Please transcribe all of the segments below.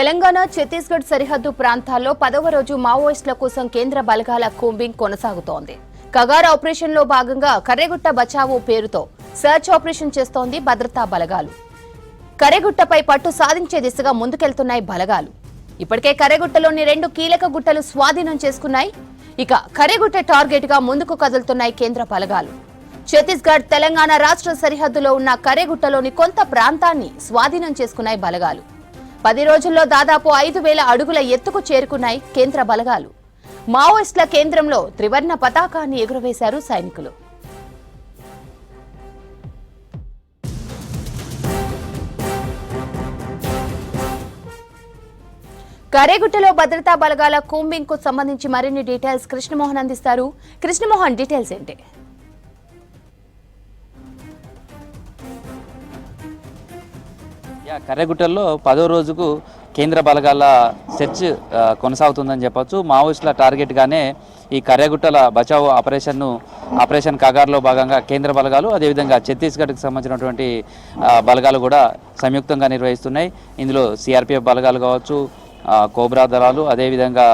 తెలంగాణ ఛత్తీస్గఢ్ సరిహద్దు ప్రాంతాల్లో పదవ రోజు మావోయిస్టుల కోసం కేంద్ర బలగాల కూంబింగ్ కొనసాగుతోంది. కగార్ ఆపరేషన్లో భాగంగా కర్రెగుట్ట బచావో పేరుతో సర్చ్ ఆపరేషన్ చేస్తోంది భద్రతా బలగాలు. కర్రెగుట్టపై పట్టు సాధించే దిశగా ముందుకెళ్తున్నాయి బలగాలు. ఇప్పటికే కర్రెగుట్టలోని రెండు కీలక గుట్టలు స్వాధీనం చేసుకున్నాయి. ఇక కర్రెగుట్ట టార్గెట్గా ముందుకు కదులుతున్నాయి కేంద్ర బలగాలు. ఛత్తీస్గఢ్ తెలంగాణ రాష్ట్ర సరిహద్దులో ఉన్న కర్రెగుట్టలోని కొంత ప్రాంతాన్ని స్వాధీనం చేసుకున్నాయి బలగాలు. పది రోజుల్లో దాదాపు ఐదు వేల అడుగుల ఎత్తుకు చేరుకున్నాయి కేంద్ర బలగాలు. మావోయిస్టుల కేంద్రంలో త్రివర్ణ పతాకాన్ని ఎగురవేశారు సైనికులు. కరేగుట్టలో భద్రతా బలగాల కూంబింగ్కు సంబంధించి మరిన్ని డీటెయిల్స్ కృష్ణమోహన్ అందిస్తారు. కృష్ణమోహన్ డీటెయిల్స్ ఏంటి? కర్రగుట్టల్లో పదో రోజుకు కేంద్ర బలగాల సెర్చ్ కొనసాగుతుందని చెప్పొచ్చు. మావోయిస్టుల టార్గెట్గానే ఈ కర్రగుట్టల బచావ్ ఆపరేషన్ను ఆపరేషన్ కగార్లో భాగంగా కేంద్ర బలగాలు అదేవిధంగా ఛత్తీస్గఢ్కి సంబంధించినటువంటి బలగాలు కూడా సంయుక్తంగా నిర్వహిస్తున్నాయి. ఇందులో సిఆర్పిఎఫ్ బలగాలు కావచ్చు కోబ్రా దళాలు అదేవిధంగా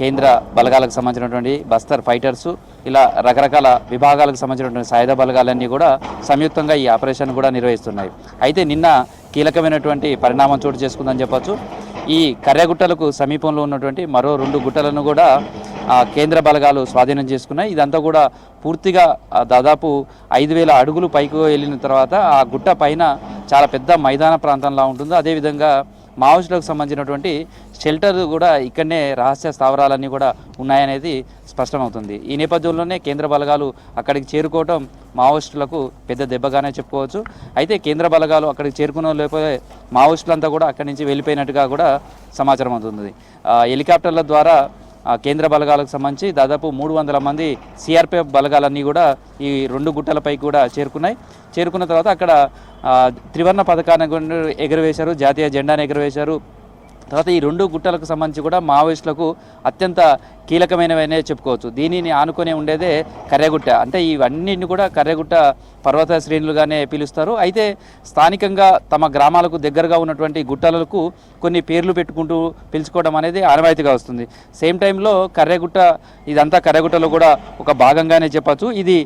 కేంద్ర బలగాలకు సంబంధించినటువంటి బస్తర్ ఫైటర్స్ ఇలా రకరకాల విభాగాలకు సంబంధించినటువంటి సాయుధ బలగాలన్నీ కూడా సంయుక్తంగా ఈ ఆపరేషన్ కూడా నిర్వహిస్తున్నాయి. అయితే నిన్న కీలకమైనటువంటి పరిణామం చోటు చేసుకుందని చెప్పొచ్చు. ఈ కర్రగుట్టలకు సమీపంలో ఉన్నటువంటి మరో రెండు గుట్టలను కూడా కేంద్ర బలగాలు స్వాధీనం చేసుకున్నాయి. ఇదంతా కూడా పూర్తిగా దాదాపు ఐదు వేల అడుగులు పైకి వెళ్ళిన తర్వాత ఆ గుట్ట పైన చాలా పెద్ద మైదాన ప్రాంతంలా ఉంటుంది. అదేవిధంగా మావోయిస్టులకు సంబంధించినటువంటి షెల్టర్ కూడా ఇక్కడనే రహస్య స్థావరాలన్నీ కూడా ఉన్నాయనేది స్పష్టమవుతుంది. ఈ నేపథ్యంలోనే కేంద్ర బలగాలు అక్కడికి చేరుకోవటం మావోయిస్టులకు పెద్ద దెబ్బగానే చెప్పుకోవచ్చు. అయితే కేంద్ర బలగాలు అక్కడికి చేరుకున్న లేకపోతే మావోయిస్టులంతా కూడా అక్కడి నుంచి వెళ్ళిపోయినట్టుగా కూడా సమాచారం అవుతుంది హెలికాప్టర్ల ద్వారా కేంద్ర బలగాలకు సంబంధించి దాదాపు మూడు వందల మంది సిఆర్పిఎఫ్ బలగాలన్నీ కూడా ఈ రెండు గుట్టలపై కూడా చేరుకున్నాయి. చేరుకున్న తర్వాత అక్కడ త్రివర్ణ పథకాన్ని ఎగురవేశారు జాతీయ జెండాను ఎగురవేశారు. తర్వాత ఈ రెండు గుట్టలకు సంబంధించి కూడా మావోయిస్టులకు అత్యంత కీలకమైనవనే చెప్పుకోవచ్చు. దీనిని ఆనుకొని ఉండేదే కర్రెగుట్ట. అంటే ఇవన్నీ కూడా కర్రెగుట్ట పర్వత శ్రేణులుగానే పిలుస్తారు. అయితే స్థానికంగా తమ గ్రామాలకు దగ్గరగా ఉన్నటువంటి గుట్టలకు కొన్ని పేర్లు పెట్టుకుంటూ పిలుచుకోవడం అనేది ఆనవాయితీగా వస్తుంది. సేమ్ టైంలో కర్రెగుట్ట ఇదంతా కర్రెగుట్టలో కూడా ఒక భాగంగానే చెప్పచ్చు. ఇది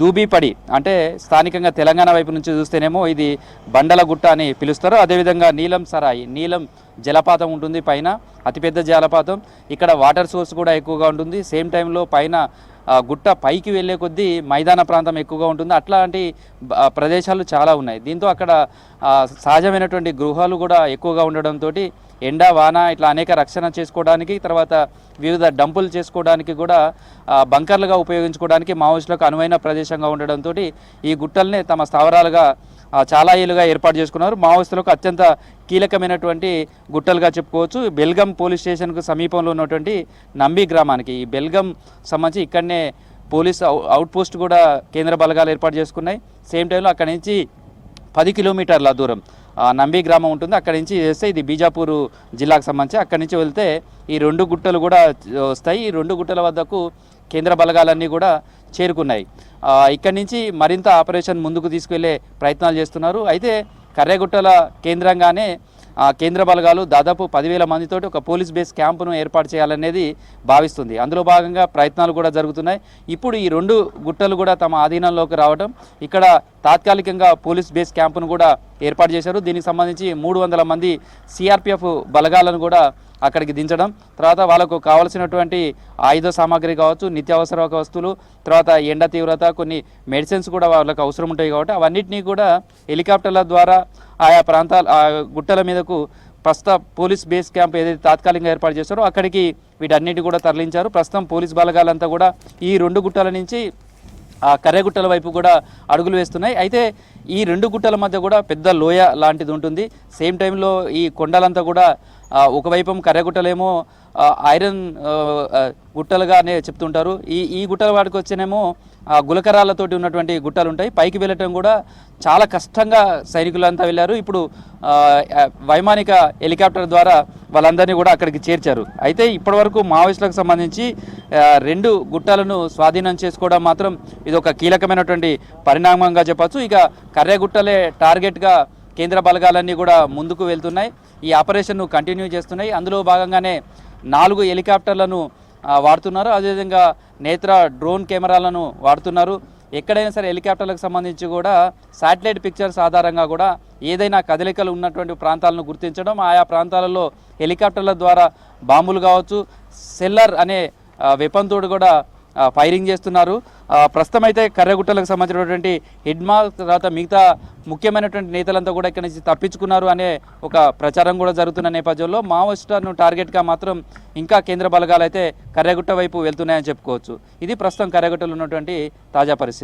దూబీపడి అంటే స్థానికంగా తెలంగాణ వైపు నుంచి చూస్తేనేమో ఇది బండల గుట్ట అని పిలుస్తారు. అదేవిధంగా నీలం సరాయి నీలం జలపాతం ఉంటుంది పైన అతిపెద్ద జలపాతం. ఇక్కడ వాటర్ సోర్స్ కూడా ఎక్కువగా ఉంటుంది. సేమ్ టైంలో పైన గుట్ట పైకి వెళ్ళే కొద్దీ మైదాన ప్రాంతం ఎక్కువగా ఉంటుంది. అట్లాంటి ప్రదేశాలు చాలా ఉన్నాయి. దీంతో అక్కడ సహజమైనటువంటి గృహాలు కూడా ఎక్కువగా ఉండడంతో ఎండ వాన ఇట్లా అనేక రక్షణ చేసుకోవడానికి తర్వాత వివిధ డంపులు చేసుకోవడానికి కూడా బంకర్లుగా ఉపయోగించుకోవడానికి మావోయిస్టులకు అనువైన ప్రదేశంగా ఉండడంతో ఈ గుట్టల్ని తమ స్థావరాలుగా చాలా ఏళ్ళుగా ఏర్పాటు చేసుకున్నారు. మావోయిస్టులకు అత్యంత కీలకమైనటువంటి గుట్టలుగా చెప్పుకోవచ్చు. బెల్గం పోలీస్ స్టేషన్కు సమీపంలో ఉన్నటువంటి నంబి గ్రామానికి ఈ బెల్గం సంబంధించి ఇక్కడనే పోలీస్ అవు- అవుట్ పోస్ట్ కూడా కేంద్ర బలగాలు ఏర్పాటు చేసుకున్నాయి. సేమ్ టైంలో అక్కడి నుంచి పది కిలోమీటర్ల దూరం నంబి గ్రామం ఉంటుంది. అక్కడి నుంచి చేస్తే ఇది బీజాపూర్ జిల్లాకు సంబంధించి అక్కడి నుంచి వెళ్తే ఈ రెండు గుట్టలు కూడా వస్తాయి. ఈ రెండు గుట్టల వద్దకు కేంద్ర బలగాలన్నీ కూడా చేరుకున్నాయి. ఇక్కడి నుంచి మరింత ఆపరేషన్ ముందుకు తీసుకెళ్ళే ప్రయత్నాలు చేస్తున్నారు. అయితే కర్రెగుట్టల కేంద్రంగానే కేంద్ర బలగాలు దాదాపు పదివేల మందితోటి ఒక పోలీస్ బేస్ క్యాంపును ఏర్పాటు చేయాలనేది భావిస్తుంది. అందులో భాగంగా ప్రయత్నాలు కూడా జరుగుతున్నాయి. ఇప్పుడు ఈ రెండు గుట్టలు కూడా తమ ఆధీనంలోకి రావడం ఇక్కడ తాత్కాలికంగా పోలీస్ బేస్ క్యాంపును కూడా ఏర్పాటు చేశారు. దీనికి సంబంధించి మూడు వందల మంది సిఆర్పిఎఫ్ బలగాలను కూడా అక్కడికి దించడం తర్వాత వాళ్ళకు కావాల్సినటువంటి ఆయుధ సామాగ్రి కావచ్చు నిత్యావసర వస్తువులు తర్వాత ఎండ తీవ్రత కొన్ని మెడిసిన్స్ కూడా వాళ్ళకు అవసరం ఉంటాయి కాబట్టి అవన్నిటినీ కూడా హెలికాప్టర్ల ద్వారా ఆయా ప్రాంతాల ఆ గుట్టల మీదకు ప్రస్తుత పోలీస్ బేస్ క్యాంప్ ఏదైతే తాత్కాలికంగా ఏర్పాటు చేశారో అక్కడికి వీటన్నిటి కూడా తరలించారు. ప్రస్తుతం పోలీస్ బలగాలంతా కూడా ఈ రెండు గుట్టల నుంచి ఆ కర్రెగుట్టల వైపు కూడా అడుగులు వేస్తున్నాయి. అయితే ఈ రెండు గుట్టల మధ్య కూడా పెద్ద లోయ లాంటిది ఉంటుంది. సేమ్ టైంలో ఈ కొండలంతా కూడా ఒకవైపు కర్రగుట్టలేమో ఐరన్ గుట్టలుగానే చెప్తుంటారు. ఈ ఈ గుట్టల వాడికి వచ్చేనేమో గులకరాలతోటి ఉన్నటువంటి గుట్టలు ఉంటాయి పైకి వెళ్ళటం కూడా చాలా కష్టంగా సైనికులంతా వెళ్ళారు. ఇప్పుడు వైమానిక హెలికాప్టర్ ద్వారా వాళ్ళందరినీ కూడా అక్కడికి చేర్చారు. అయితే ఇప్పటివరకు మావోయిస్టులకు సంబంధించి రెండు గుట్టలను స్వాధీనం చేసుకోవడం మాత్రం ఇది ఒక కీలకమైనటువంటి పరిణామంగా చెప్పచ్చు. ఇక కర్రెగుట్టలే టార్గెట్గా కేంద్ర బలగాలన్నీ కూడా ముందుకు వెళ్తున్నాయి. ఈ ఆపరేషన్ను కంటిన్యూ చేస్తున్నాయి. అందులో భాగంగానే నాలుగు హెలికాప్టర్లను వాడుతున్నారు. అదేవిధంగా నేత్ర డ్రోన్ కెమెరాలను వాడుతున్నారు. ఎక్కడైనా సరే హెలికాప్టర్లకు సంబంధించి కూడా శాటిలైట్ పిక్చర్స్ ఆధారంగా కూడా ఏదైనా కదలికలు ఉన్నటువంటి ప్రాంతాలను గుర్తించడం ఆయా ప్రాంతాలలో హెలికాప్టర్ల ద్వారా బాంబులు కావచ్చు సెల్లర్ అనే వెపన్ తోడు కూడా ఫైరింగ్ చేస్తున్నారు. ప్రస్తుతం అయితే కర్రగుట్టలకు సంబంధించినటువంటి హిడ్మా తర్వాత మిగతా ముఖ్యమైనటువంటి నేతలంతా కూడా ఇక్కడి నుంచి తప్పించుకున్నారు అనే ఒక ప్రచారం కూడా జరుగుతున్న నేపథ్యంలో మావోయిస్టులను టార్గెట్గా మాత్రం ఇంకా కేంద్ర బలగాలు అయితే కర్రగుట్ట వైపు వెళ్తున్నాయని చెప్పుకోవచ్చు. ఇది ప్రస్తుతం కర్రగుట్టలో ఉన్నటువంటి తాజా పరిస్థితి.